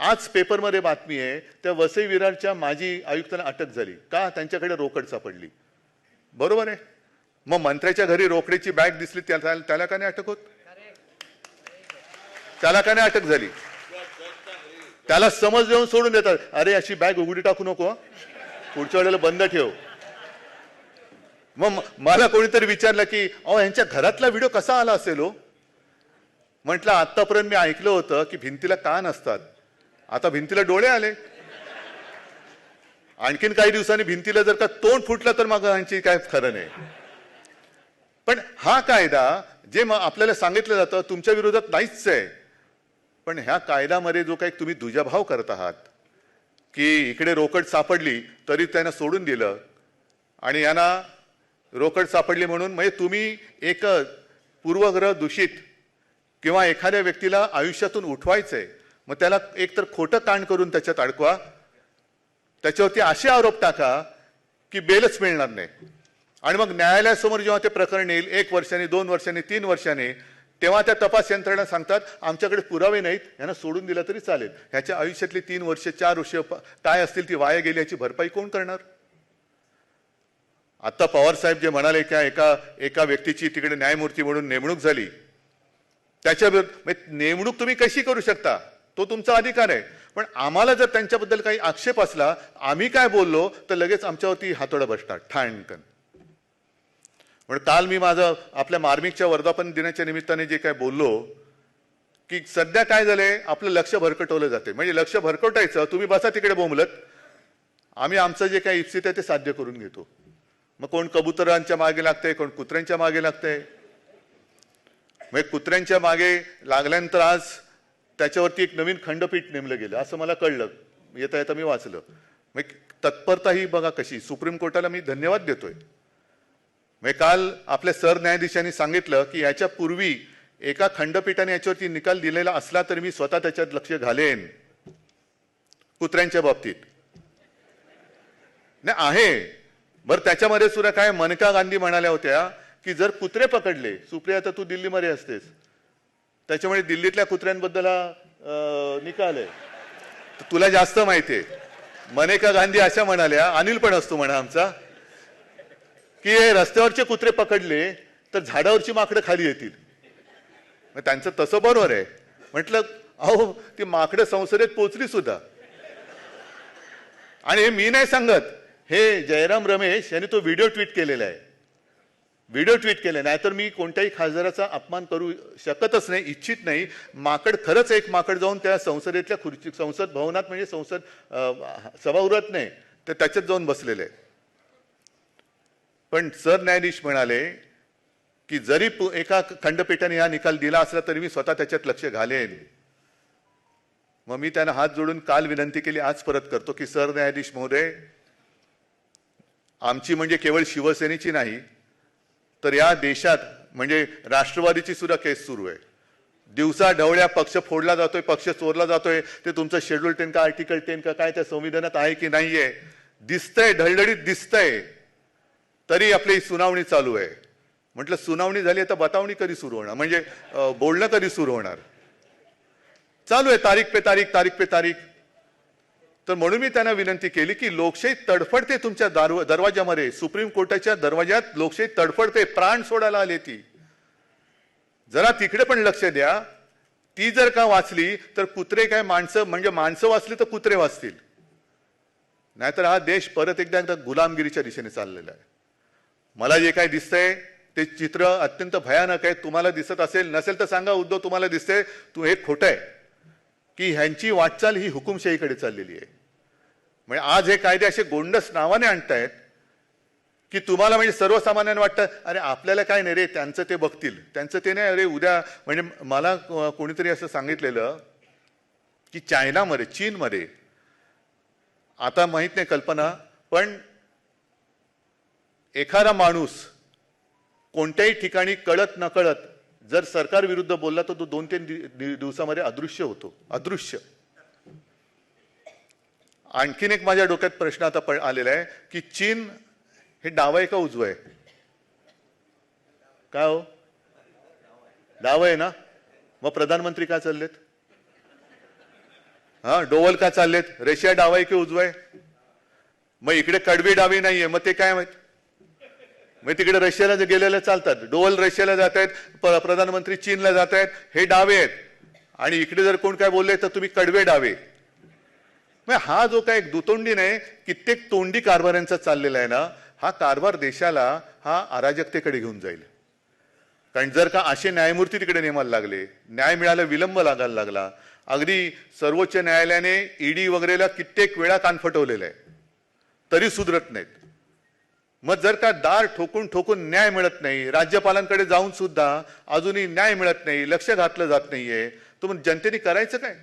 आज पेपरमध्ये बातमी आहे त्या वसई विरारच्या माजी आयुक्तांना अटक झाली. का? त्यांच्याकडे रोकड सापडली. बरोबर आहे? मग मंत्र्याच्या घरी रोकडीची बॅग दिसली त्याला त्याला का नाही अटक होत? त्याला का नाही अटक झाली? त्याला समज देऊन सोडून देतात. अरे अशी बॅग उघडी टाकू नको पुढच्या वेळेला बंद ठेव. मग मला कोणीतरी विचारलं की अहो यांच्या घरातला व्हिडिओ कसा आला असेल हो? म्हटलं आतापर्यंत मी ऐकलं होतं की भिंतीला कान असतात आता भिंतीला डोळे आले. आणखीन काही दिवसांनी भिंतीला जर का तोंड फुटलं तर मग यांची काय खरं नाही. पण हा कायदा जे मग आपल्याला सांगितलं जातं तुमच्या विरोधात नाहीच आहे. पण ह्या कायद्यामध्ये जो काही तुम्ही दुजाभाव करत आहात की इकडे रोकड सापडली तरी त्यांना सोडून दिलं. आणि यांना रोकड सापडली म्हणून म्हणजे तुम्ही एक पूर्वग्रह दूषित किंवा एखाद्या व्यक्तीला आयुष्यातून उठवायचंय. मग त्याला एकतर खोटं कांड करून त्याच्यात अडकवा. त्याच्यावरती असे आरोप टाका की बेलच मिळणार नाही. आणि मग न्यायालयासमोर जेव्हा ते प्रकरण येईल एक वर्षांनी दोन वर्षांनी तीन वर्षांनी तेव्हा त्या तपास यंत्रणा सांगतात आमच्याकडे पुरावे नाहीत यांना सोडून दिलं तरी चालेल. ह्याच्या आयुष्यातली तीन वर्ष चार वर्ष काय असतील ती वाया गेली याची भरपाई कोण करणार? आता पवार साहेब जे म्हणाले की एका एका व्यक्तीची तिकडे न्यायमूर्ती म्हणून नेमणूक झाली. त्याच्या म्हणजे नेमणूक तुम्ही कशी करू शकता? तो तुमचा अधिकार आहे. पण आम्हाला जर त्यांच्याबद्दल काही आक्षेप असला आम्ही काय बोललो तर लगेच आमच्यावरती हातोडा बसतात. ठाणकन. म्हणजे काल मी माझं आपल्या मार्मिकच्या वर्धापन दिनाच्या निमित्ताने जे काय बोललो की सध्या काय झालंय आपलं लक्ष भरकटवलं जाते म्हणजे लक्ष भरकटायचं तुम्ही बसा तिकडे बोंबलत. आम्ही आमचं जे काही इप्सित आहे ते साध्य करून घेतो. मग कोण कबुतरांच्या मागे लागतंय कोण कुत्र्यांच्या मागे लागतंय? म्हणजे कुत्र्यांच्या मागे लागल्यानंतर आज त्याच्यावरती एक नवीन खंडपीठ नेमलं गेलं असं मला कळलं. येता येता मी वाचलं. मग तत्परता ही बघा कशी सुप्रीम कोर्टाला मी धन्यवाद देतोय. म्हणजे काल आपल्या सरन्यायाधीशांनी सांगितलं की याच्या पूर्वी एका खंडपीठाने याच्यावरती निकाल दिलेला असला तरी मी स्वतः त्याच्यात लक्ष घालेन. कुत्र्यांच्या बाबतीत. नाही आहे. बरं त्याच्यामध्ये सुद्धा काय मनका गांधी म्हणाल्या होत्या की जर कुत्रे पकडले सुप्रिया तर तू दिल्लीमध्ये असतेस. त्याच्यामुळे दिल्लीतल्या कुत्र्यांबद्दल हा, निकाल आहे. तुला जास्त माहिती आहे. मनेका गांधी अशा म्हणाल्या अनिल पण असतो म्हणा आमचा की हे रस्त्यावरचे कुत्रे पकडले तर झाडावरची माकडं खाली येतील. मग त्यांचं तसं बरोबर आहे. म्हटलं अहो ती माकडं संसदेत पोचली सुद्धा. आणि हे मी नाही सांगत. हे जयराम रमेश यांनी तो व्हिडिओ ट्विट केलेला आहे. व्हिडिओ ट्विट केले नाहीतर मी कोणत्याही खासदाराचा अपमान करू शकतच नाही इच्छित नाही. माकड खरंच एक माकड जाऊन त्या संसदेतल्या खुर्ची संसद भवनात म्हणजे संसद सभागृहात नाही तर त्याच्यात जाऊन बसलेले. आहे पण सरन्यायाधीश म्हणाले की जरी पु- एका खंडपीठाने हा निकाल दिला असला तरी मी स्वतः त्याच्यात लक्ष घालेन. मग मी त्यांना हात जोडून काल विनंती केली आज परत करतो की सरन्यायाधीश महोदय आमची म्हणजे केवळ शिवसेनेची नाही तर या देशात म्हणजे राष्ट्रवादीची सुद्धा केस सुरू आहे. दिवसा ढवळ्या पक्ष फोडला जातोय पक्ष चोरला जातोय ते तुमचं शेड्यूल टेन का आर्टिकल टेन का काय त्या संविधानात आहे की नाहीये? दिसतंय ढळढळीत दिसतंय. तरी आपली सुनावणी चालू आहे. म्हटलं सुनावणी झाली तर बतावणी कधी सुरू होणार? म्हणजे बोलणं कधी सुरू होणार? चालू आहे तारीख पे तारीख तारीख पे तारीख. तर म्हणून मी त्यांना विनंती केली की लोकशाही तडफडते तुमच्या दार- दरवाजामध्ये सुप्रीम कोर्टाच्या दरवाजात लोकशाही तडफडते प्राण सोडायला आले ती. जरा तिकडे पण लक्ष द्या. ती जर का वाचली तर कुत्रे काय माणसं म्हणजे माणसं वाचली तर कुत्रे वाचतील. नाहीतर हा देश परत एकदा एकदा गुलामगिरीच्या दिशेने चाललेला आहे. मला जे काय दिसतंय ते चित्र अत्यंत भयानक आहे. तुम्हाला दिसत असेल नसेल तर सांगा उद्धव तुम्हाला दिसतंय तू हे खोटं आहे. की ह्यांची वाटचाल ही हुकुमशाहीकडे चाललेली आहे. म्हणजे आज हे कायदे असे गोंडस नावाने आणतायत की तुम्हाला म्हणजे सर्वसामान्यांना वाटतं अरे आपल्याला काय नाही रे त्यांचं ते बघतील. त्यांचं ते नाही अरे उद्या म्हणजे मला कोणीतरी असं सांगितलेलं की चायनामध्ये चीनमध्ये आता माहीत नाही कल्पना पण एखादा माणूस कोणत्याही ठिकाणी कळत नकळत जर सरकार विरुद्ध बोलला तर तो दोन तीन दिवसामध्ये अदृश्य होतो. अदृश्य. आणखीन एक माझ्या डोक्यात प्रश्न आता पण आलेला आहे की चीन हे डावं आहे का उजवं आहे? काय हो? डावं आहे ना? मग प्रधानमंत्री काय चाललेत? हा डोवल का चाललेत? रशिया डाव आहे की आहे? मग इकडे कडवी डावी नाहीये मग ते काय माहीत? मग तिकडे रशियाला जे गेलेले चालतात डोवल रशियाला जात आहेत प- प्रधानमंत्री चीनला जात आहेत हे डावे आहेत. आणि इकडे जर कोण काय बोलले तर तुम्ही कडवे डावे. हा जो काय एक दुतोंडी नाही कित्येक तोंडी कारभाऱ्यांचा चाललेला आहे ना हा कारभार देशाला हा अराजकतेकडे घेऊन जाईल. कारण जर का असे न्यायमूर्ती तिकडे नेमायला लागले न्याय मिळायला विलंब लागायला लागला अगदी सर्वोच्च न्यायालयाने ईडी वगैरेला कित्येक वेळा कान फटवलेलं आहे. तरी सुधरत नाहीत. मग जर का दार ठोकून ठोकून न्याय मिळत नाही राज्यपालांकडे जाऊन सुद्धा अजूनही न्याय मिळत नाही लक्ष घातलं जात नाहीये तर मग जनतेने करायचं काय?